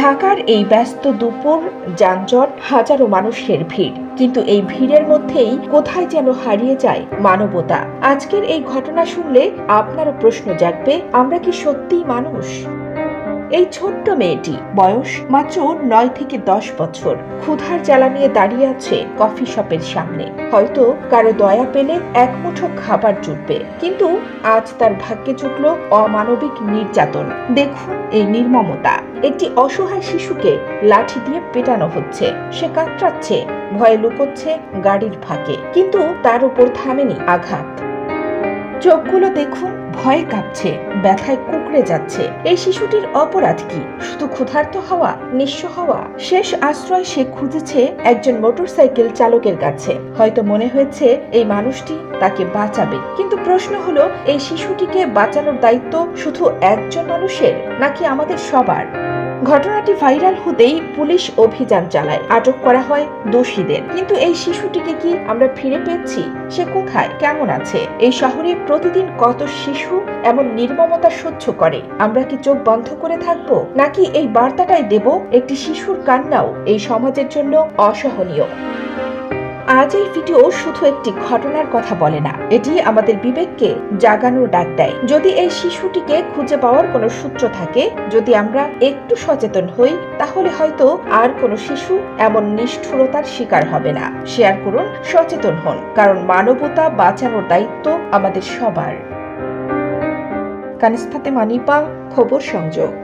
ঢাকার এই ব্যস্ত দুপুর যানজট হাজারো মানুষের ভিড়। কিন্তু এই ভিড়ের মধ্যেই কোথায় যেন হারিয়ে যায় মানবতা। আজকের এই ঘটনা শুনলে আপনারও প্রশ্ন জাগবে, আমরা কি সত্যিই মানুষ? এই ছোট্ট মেয়েটি বয়স মাত্র নয় থেকে দশ বছর। ক্ষুধার জ্বালা নিয়ে দাঁড়িয়ে আছে কফি শপের সামনে। হয়তো কারও দয়া পেলে এক মুঠো খাবার জুটবে। কিন্তু আজ তার ভাগ্যে জুটল অমানবিক নির্যাতন। দেখুন এই নির্মমতা। একটি অসহায় শিশুকে লাঠি দিয়ে পেটানো হচ্ছে। সে কাতরাচ্ছে, ভয়ে লুকোচ্ছে গাড়ির ফাঁকে। কিন্তু তার উপর থামেনি আঘাত। চোখগুলো দেখুন ভয়ে কাঁপছে, ব্যথায় কুকড়ে যাচ্ছে। এই শিশুটির অপরাধ কি? শুধু ক্ষুধার্ত হওয়া, নিঃস্ব হওয়া? শেষ আশ্রয় সে খুঁজেছে একজন মোটরসাইকেল চালকের কাছে। হয়তো মনে হয়েছে, এই মানুষটি তাকে বাঁচাবে। কিন্তু প্রশ্ন হলো, এই শিশুটিকে বাঁচানোর দায়িত্ব শুধু একজন মানুষের, নাকি আমাদের সবার? ঘটনাটি ভাইরাল হতেই পুলিশ অভিযান চালায়, আটক করা হয় দোষীদের। কিন্তু এই শিশুটিকে কি আমরা ফিরে পেয়েছি? সে কোথায়? কেমন আছে? এই শহরে প্রতিদিন কত শিশু এমন নির্মমতা সহ্য করে। আমরা কি চোখ বন্ধ করে থাকব? নাকি এই বার্তাটাই দেব, একটি শিশুর কান্নাও এই সমাজের জন্য অসহনীয়। আজ এই ভিডিও শুধু একটি ঘটনার কথা বলে না, এটি আমাদের বিবেককে জাগানোর ডাক দেয়। যদি এই শিশুটিকে খুঁজে পাওয়ার কোনো সূত্র থাকে, যদি আমরা একটু সচেতন হই, তাহলে হয়তো আর কোনো শিশু এমন নিষ্ঠুরতার শিকার হবে না। শেয়ার করুন, সচেতন হন, কারণ মানবতা বাঁচানোর দায়িত্ব আমাদের সবার। কানিস্তাতে মানিপা খবর সংযোগ।